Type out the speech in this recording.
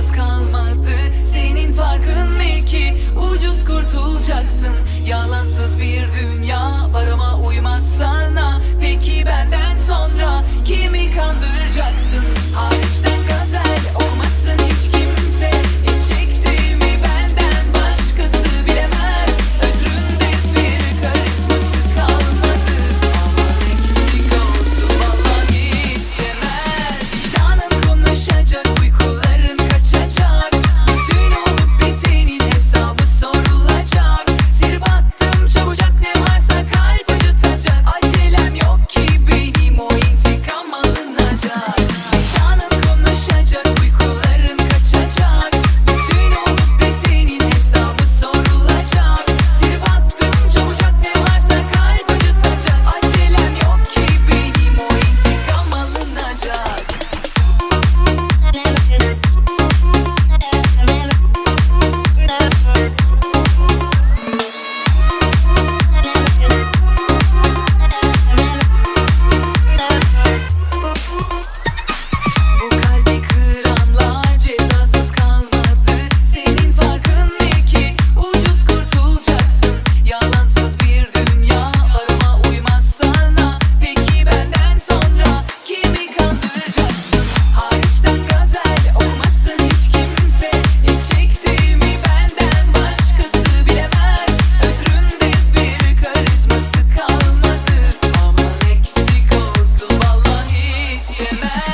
yalansız kalmadı. Senin farkın ne ki? Ucuz kurtulacaksın. Yalansız bir dünya can